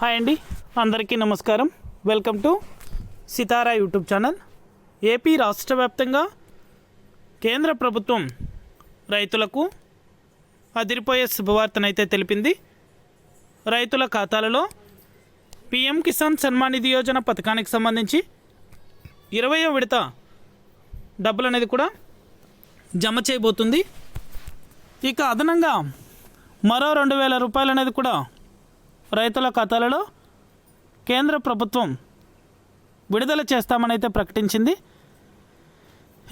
Hi అండి. అందరికీ నమస్కారం. Welcome to Sitara YouTube channel. AP రాష్ట్ర వ్యాప్తంగా కేంద్ర ప్రభుత్వం రైతులకు అదిరిపోయే శుభవార్తనైతే తెలిపింది. రైతుల ఖాతాలలో పిఎం కిసాన్ సన్మాన్ నిధి యోజన పథకానికి సంబంధించి ఇరవయో విడత డబ్బులు అనేది కూడా జమ చేయబోతుంది. ఇక అదనంగా మరో రెండు వేల రూపాయలు అనేది కూడా రైతుల ఖాతాలలో కేంద్ర ప్రభుత్వం విడుదల చేస్తామనైతే ప్రకటించింది.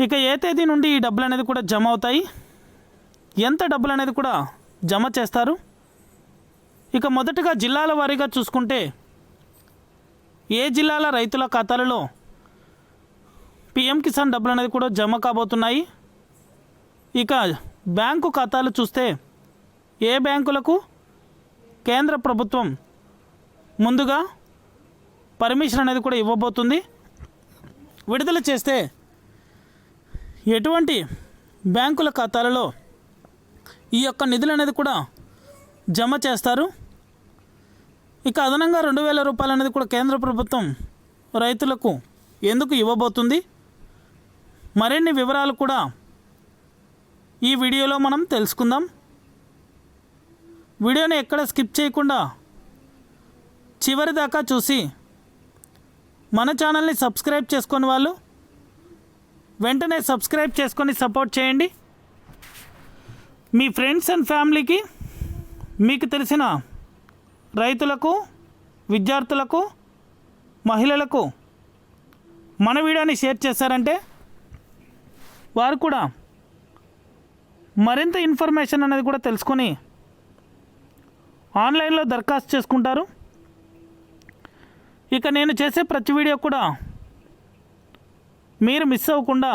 ఇక ఏ తేదీ నుండి ఈ డబ్బులు అనేది కూడా జమ అవుతాయి? ఎంత డబ్బులు అనేది కూడా జమ చేస్తారు? ఇక మొదటగా జిల్లాల వారీగా చూసుకుంటే ఏ జిల్లాల రైతుల ఖాతాలలో పిఎం కిసాన్ డబ్బులు అనేది కూడా జమ కాబోతున్నాయి? ఇక బ్యాంకు ఖాతాలు చూస్తే ఏ బ్యాంకులకు కేంద్ర ప్రభుత్వం ముందుగా పర్మిషన్ అనేది కూడా ఇవ్వబోతుంది. విడుదల చేస్తే ఎటువంటి బ్యాంకుల ఖాతాలలో ఈ యొక్క నిధులు అనేది కూడా జమ చేస్తారు. ఇక అదనంగా రెండు వేల రూపాయలు అనేది కూడా కేంద్ర ప్రభుత్వం రైతులకు ఎందుకు ఇవ్వబోతుంది? మరిన్ని వివరాలు కూడా ఈ వీడియోలో మనం తెలుసుకుందాం. వీడియోని ఎక్కడ స్కిప్ చేయకుండా చివరి దాకా చూసి మన ఛానల్ని సబ్స్క్రైబ్ చేసుకొని వాళ్ళు వెంటనే సబ్స్క్రైబ్ చేసుకొని సపోర్ట్ చేయండి. మీ ఫ్రెండ్స్ అండ్ ఫ్యామిలీకి మీకు తెలిసిన రైతులకు విద్యార్థులకు మహిళలకు మన వీడియోని షేర్ చేశారంటే వారు కూడా మరింత ఇన్ఫర్మేషన్ అనేది కూడా తెలుసుకొని ఆన్లైన్లో దరఖాస్తు చేసుకుంటారు? ఇక నేను చేసే ప్రతి వీడియో కూడా మీరు మిస్ అవ్వకుండా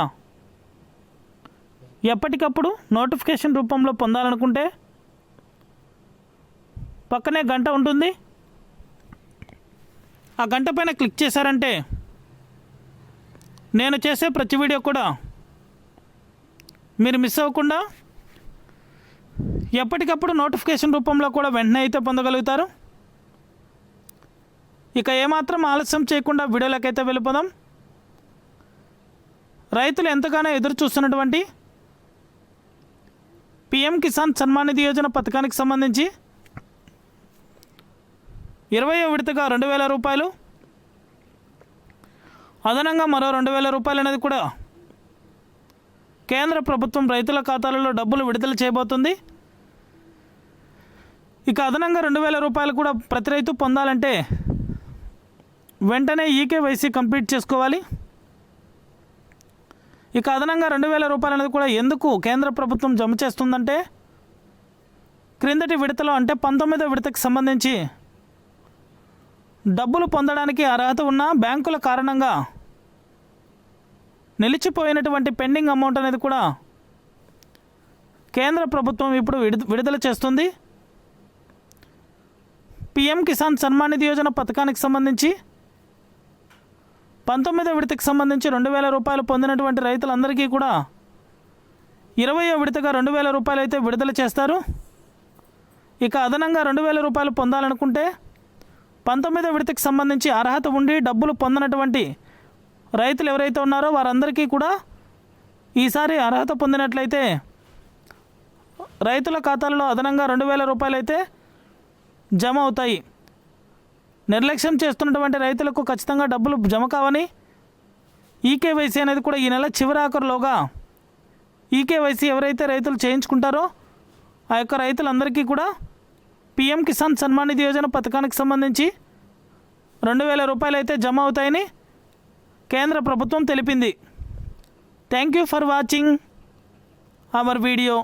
ఎప్పటికప్పుడు నోటిఫికేషన్ రూపంలో పొందాలనుకుంటే పక్కనే గంట ఉంటుంది. ఆ గంట పైన క్లిక్ చేశారంటే నేను చేసే ప్రతి వీడియో కూడా మీరు మిస్ అవ్వకుండా ఎప్పటికప్పుడు నోటిఫికేషన్ రూపంలో కూడా వెంటనే అయితే పొందగలుగుతారు. ఇక ఏమాత్రం ఆలస్యం చేయకుండా వీడియోలకైతే వెళ్ళిపోదాం. రైతులు ఎంతగానో ఎదురు చూస్తున్నటువంటి పిఎం కిసాన్ సన్మాన్ నిధి యోజన పథకానికి సంబంధించి ఇరవయో విడతగా రెండు వేల రూపాయలు అదనంగా మరో రెండు వేల రూపాయలు అనేది కూడా కేంద్ర ప్రభుత్వం రైతుల ఖాతాలలో డబ్బులు విడుదల చేయబోతుంది. ఇక అదనంగా రెండు వేల రూపాయలు కూడా ప్రతి రైతు పొందాలంటే వెంటనే ఈకేవైసీ కంప్లీట్ చేసుకోవాలి. ఇక అదనంగా రెండు వేల రూపాయలు అనేది కూడా ఎందుకు కేంద్ర ప్రభుత్వం జమ చేస్తుందంటే క్రిందటి విడతలో అంటే పంతొమ్మిదో విడతకి సంబంధించి డబ్బులు పొందడానికి అర్హత ఉన్న బ్యాంకుల కారణంగా నిలిచిపోయినటువంటి పెండింగ్ అమౌంట్ అనేది కూడా కేంద్ర ప్రభుత్వం ఇప్పుడు విడు విడుదల చేస్తుంది. పిఎం కిసాన్ సన్మాన్ నిధి యోజన పథకానికి సంబంధించి పంతొమ్మిదో విడతకు సంబంధించి రెండు వేల రూపాయలు పొందినటువంటి రైతులందరికీ కూడా ఇరవయో విడతగా రెండు వేల రూపాయలు అయితే విడుదల చేస్తారు. ఇక అదనంగా రెండు వేల రూపాయలు పొందాలనుకుంటే పంతొమ్మిదో విడతకి సంబంధించి అర్హత ఉండి డబ్బులు పొందినటువంటి రైతులు ఎవరైతే ఉన్నారో వారందరికీ కూడా ఈసారి అర్హత పొందినట్లయితే రైతుల ఖాతాలలో అదనంగా రెండు వేల రూపాయలు అయితే జమ అవుతాయి నిర్లక్ష్యం చేస్తున్నటువంటి రైతులకు ఖచ్చితంగా డబ్బులు జమ కావని ఈకేవైసీ అనేది కూడా ఈ నెల చివరాఖరులోగా ఈకేవైసీ ఎవరైతే రైతులు చేయించుకుంటారో ఆ యొక్క రైతులందరికీ కూడా పిఎం కిసాన్ సన్మాన్ నిధి యోజన పథకానికి సంబంధించి రెండు వేల రూపాయలు అయితే జమ అవుతాయని కేంద్ర ప్రభుత్వం తెలిపింది. Thank you for watching our video.